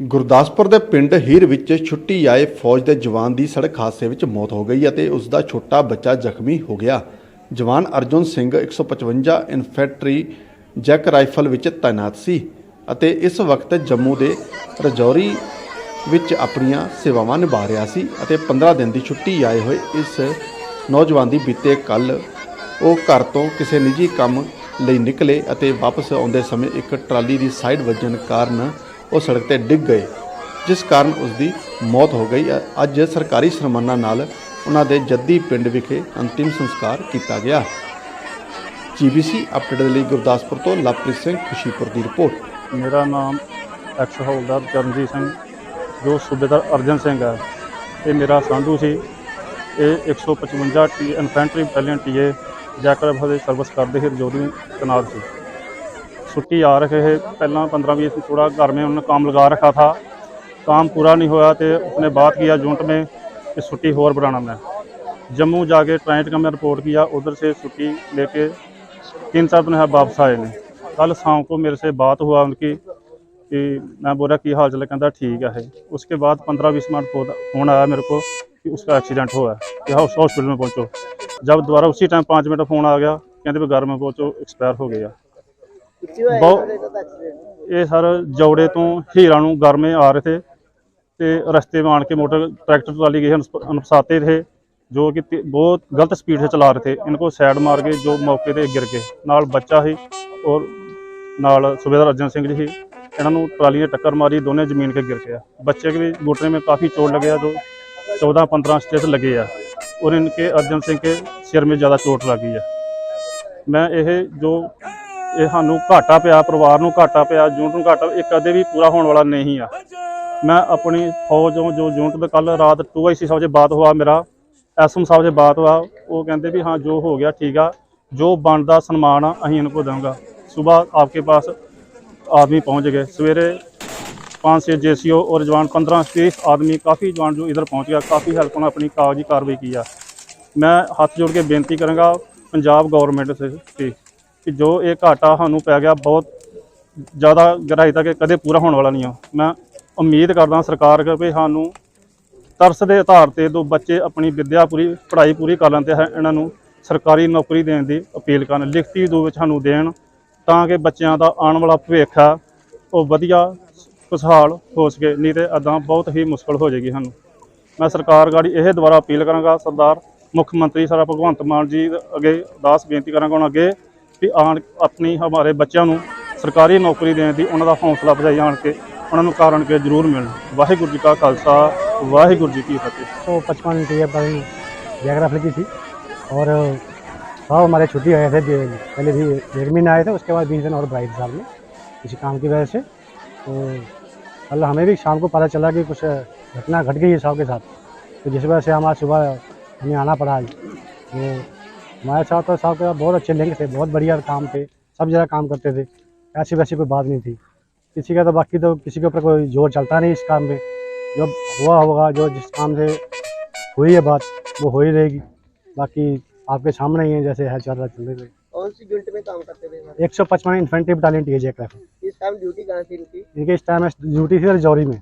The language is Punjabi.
ਗੁਰਦਾਸਪੁਰ ਦੇ ਪਿੰਡ ਹੀਰ ਵਿੱਚ ਛੁੱਟੀ ਆਏ ਫੌਜ ਦੇ ਜਵਾਨ ਦੀ ਸੜਕ ਹਾਦਸੇ ਵਿੱਚ ਮੌਤ ਹੋ ਗਈ ਅਤੇ ਉਸ ਦਾ ਛੋਟਾ ਬੱਚਾ ਜ਼ਖਮੀ ਹੋ ਗਿਆ। ਜਵਾਨ Arjun Singh 155 infantry JAK rifle ਵਿੱਚ ਤਾਇਨਾਤ ਸੀ ਅਤੇ ਇਸ ਵਕਤ ਜੰਮੂ ਦੇ ਰਜੌਰੀ ਵਿੱਚ ਆਪਣੀਆਂ ਸੇਵਾਵਾਂ ਨਿਭਾ ਰਿਹਾ ਸੀ ਅਤੇ 15 ਦਿਨ ਦੀ ਛੁੱਟੀ ਆਏ ਹੋਏ ਇਸ ਨੌਜਵਾਨ ਦੀ ਬੀਤੇ ਕੱਲ ਉਹ ਘਰ ਤੋਂ ਕਿਸੇ ਨਿੱਜੀ ਕੰਮ ਲਈ ਨਿਕਲੇ ਅਤੇ ਵਾਪਸ ਆਉਂਦੇ ਸਮੇਂ ਇੱਕ ਟਰਾਲੀ ਦੀ ਸਾਈਡ ਵੱਜਣ ਕਾਰਨ ਉਹ ਸੜਕ ਤੇ ਡਿੱਗ ਗਏ, ਜਿਸ ਕਾਰਨ ਉਸ ਦੀ ਮੌਤ ਹੋ ਗਈ। ਅੱਜ ਸਰਕਾਰੀ ਸਨਮਾਨਾਂ ਨਾਲ ਉਹਨਾਂ ਦੇ ਜੱਦੀ ਪਿੰਡ ਵਿਖੇ ਅੰਤਿਮ ਸੰਸਕਾਰ ਕੀਤਾ ਗਿਆ। ਜੀਬੀਸੀ ਅਪਡੇਟ ਦੇ ਲਈ ਗੁਰਦਾਸਪੁਰ ਤੋਂ ਲਵਪ੍ਰੀਤ ਸਿੰਘ ਖੁਸ਼ੀਪੁਰ ਦੀ ਰਿਪੋਰਟ। ਮੇਰਾ ਨਾਮ ਐਕਸ ਹੌਲਦਾਰ ਚਰਨਜੀਤ ਸਿੰਘ, ਜੋ ਸੂਬੇਦਾਰ ਅਰਜਨ ਸਿੰਘ ਹੈ। ਇਹ ਮੇਰਾ ਸਾਂਢੂ ਸੀ। ਇਹ 155 ਟੀ ਇਨਫੈਂਟਰੀ ਬਟਾਲੀਅਨ ਟੀਏ ਜੈਕਰਬ ਦੇ ਸਰਵਿਸ ਕਰਦੇ ਸੀ, ਰਜੌਰੀ ਤਨਾਦ ਸੀ। छुट्टी आ रखे है पहला पंद्रह बीस थोड़ा घर में उन्होंने काम लगा रखा था काम पूरा नहीं होया तो उसने बात किया जूनट में कि छुट्टी और बढ़ाना मैं जम्मू जाके ट्राइंट का मैं रिपोर्ट किया उधर से छुट्टी लेके तीन चार दिन है वापस आए ने कल शाम को मेरे से बात हुआ उनकी कि मैं बोला की हाल चल कहता ठीक है उसके बाद पंद्रह बीस मिनट फोन फोन आया मेरे को कि उसका एक्सीडेंट हुआ है कि हाउस हॉस्पिटल में पहुंचो जब दोबारा उसी टाइम पाँच मिनट फोन आ गया कहते भी घर में पहुंचो एक्सपायर हो गया ਬਹੁਤ ਇਹ ਸਰ ਜੌੜੇ ਤੋਂ ਹੀਰਾ ਨੂੰ ਗਰਮੇ ਆ ਰਹੇ ਥੇ ਤੇ ਰਸਤੇ में आन के मोटर ट्रैक्टर ट्राली गए अनफसाते थे जो कि ते- बहुत गलत स्पीड से चला रहे थे इनको साइड मार के जो मौके ਤੇ ਗਿਰ ਗਏ ਨਾਲ ਬੱਚਾ ਸੀ ਔਰ ਨਾਲ ਸੁਬੇਦਾਰ ਅਰਜਨ ਸਿੰਘ ਜੀ ਸੀ ਇਹਨਾਂ ਨੂੰ ਟਰਾਲੀ ਨੇ ਟੱਕਰ ਮਾਰੀ ਦੋਨੇ ਜ਼ਮੀਨ ਕੇ ਗਿਰ गया बच्चे के भी घुटने में काफ़ी चोट लगे जो 14-15 स्टेच लगे ਆ और इनके अर्जन सिंह के सिर में ज़्यादा चोट लगी है ਮੈਂ ਇਹ ਜੋ ਇਹ ਸਾਨੂੰ ਘਾਟਾ ਪਿਆ, ਪਰਿਵਾਰ ਨੂੰ ਘਾਟਾ ਪਿਆ ਜੂਨਟ ਨੂੰ ਘਾਟਾ, ਇਹ ਕਦੇ ਵੀ ਪੂਰਾ ਹੋਣ ਵਾਲਾ ਨਹੀਂ ਆ। ਮੈਂ ਆਪਣੀ ਫੌਜੋਂ ਜੋ ਯੂਨਿਟ ਦੇ ਕੱਲ ਰਾਤ 2IC ਸਾਹਿਬ ਦੇ ਬਾਤ ਹੋਆ ਮੇਰਾ ਐਸਐਮ ਸਾਹਿਬ ਦੇ ਬਾਤ ਹੋਆ, ਉਹ ਕਹਿੰਦੇ ਵੀ ਹਾਂ ਜੋ ਹੋ ਗਿਆ ਠੀਕ ਆ, ਜੋ ਬਣਦਾ ਸਨਮਾਨ ਆ, ਅਸੀਂ ਇਹਨੂੰ ਦਾਂਗਾ ਸਵੇਰ ਆਪਕੇ ਪਾਸ ਆਦਮੀ ਪਹੁੰਚ ਗਏ। ਸਵੇਰੇ 5-6 ਜੇਸੀਓ ਔਰ ਜਵਾਨ 15-20 ਆਦਮੀ, ਕਾਫੀ ਜਵਾਨ ਜੋ ਇਧਰ ਪਹੁੰਚ ਗਿਆ, ਕਾਫੀ ਹੈਲਪ ਉਹਨਾਂ ਆਪਣੀ ਕਾਗਜ਼ੀ ਕਾਰਵਾਈ ਕੀ ਆ। ਮੈਂ ਹੱਥ ਜੋੜ ਕੇ ਬੇਨਤੀ ਕਰਾਂਗਾ ਪੰਜਾਬ ਗਵਰਨਮੈਂਟ ਸੇ ਕਿ ਜੋ ਇਹ ਘਾਟਾ ਸਾਨੂੰ ਪੈ ਗਿਆ ਬਹੁਤ ਜ਼ਿਆਦਾ ਗਹਿਰਾਈ ਤੱਕ ਕਦੇ ਪੂਰਾ ਹੋਣ ਵਾਲਾ ਨਹੀਂ ਆ। ਮੈਂ ਉਮੀਦ ਕਰਦਾ ਸਰਕਾਰ ਕਿ ਵੀ ਸਾਨੂੰ ਤਰਸ ਦੇ ਆਧਾਰ ਤੇ ਦੋ ਬੱਚੇ ਆਪਣੀ ਵਿੱਦਿਆ ਪੂਰੀ, ਪੜ੍ਹਾਈ ਪੂਰੀ ਕਰ ਲੈਂਦੇ ਹੈ ਇਹਨਾਂ ਨੂੰ ਸਰਕਾਰੀ ਨੌਕਰੀ ਦੇਣ ਦੀ ਅਪੀਲ ਕਰਨ, ਲਿਖਤੀ ਦੋ ਵਿੱਚ ਸਾਨੂੰ ਦੇਣ ਤਾਂ ਕਿ ਬੱਚਿਆਂ ਦਾ ਆਉਣ ਵਾਲਾ ਭਵਿੱਖ ਆ, ਉਹ ਵਧੀਆ ਖੁਸ਼ਹਾਲ ਹੋ ਸਕੇ, ਨਹੀਂ ਤੇ ਅਦਾਂ ਬਹੁਤ ਹੀ ਮੁਸ਼ਕਲ ਹੋ ਜਾਏਗੀ ਸਾਨੂੰ। ਮੈਂ ਸਰਕਾਰ ਗਾੜੀ ਇਹ ਦੁਬਾਰਾ ਅਪੀਲ ਕਰਾਂਗਾ, ਸਰਦਾਰ ਮੁੱਖ ਮੰਤਰੀ ਸਾਰਾ ਭਗਵੰਤ ਮਾਨ ਜੀ ਅੱਗੇ ਅਰਦਾਸ ਬੇਨਤੀ ਕਰਾਂਗਾ ਉਹਨਾਂ ਅੱਗੇ ਵੀ ਆਣ ਆਪਣੀ ਹਮਾਰੇ ਬੱਚਿਆਂ ਨੂੰ ਸਰਕਾਰੀ ਨੌਕਰੀ ਦੇਣ ਦੀ ਉਹਨਾਂ ਦਾ ਹੌਸਲਾ ਵਧਾਈ ਆਣ ਕੇ ਉਹਨਾਂ ਨੂੰ ਕਾਰਨ ਕੇ ਜ਼ਰੂਰ ਮਿਲਣ ਵਾਹਿਗੁਰੂ ਜੀ ਕਾ ਖਾਲਸਾ ਵਾਹਿਗੁਰੂ ਜੀ ਕੀ ਫਤਿਹ तो पचपन टी पर जैग्राफ लगी थी और साहब हमारे छुट्टी आए थे दे- पहले भी एक महीने आए थे उसके बाद बीस दिन और बढ़ाई थी साहब ने किसी काम की वजह से तो कल हमें भी शाम को पता चला कि कुछ घटना घट गई है साहब के साथ तो जिस वजह से हमारा सुबह हमें आना पड़ा आज तो हमारे साथ तो साहब के बहुत अच्छे लिंक थे बहुत बढ़िया काम थे सब जगह काम करते थे। ऐसी वैसी कोई बात नहीं थी। किसी का तो बाकी तो किसी के ऊपर कोई ज़ोर चलता नहीं इस काम में जो हुआ होगा जो जिस काम से हुई है बात वो हो ही रहेगी। बाकी आपके सामने ही है जैसे है चल रहा चल रही कौन सी यूनिट में काम करते थे? एक सौ पचपन इन्फेंट्री बटालियन टी जेक इस टाइम ड्यूटी कहाँ थी इनके इस टाइम ड्यूटी थी रजौरी में।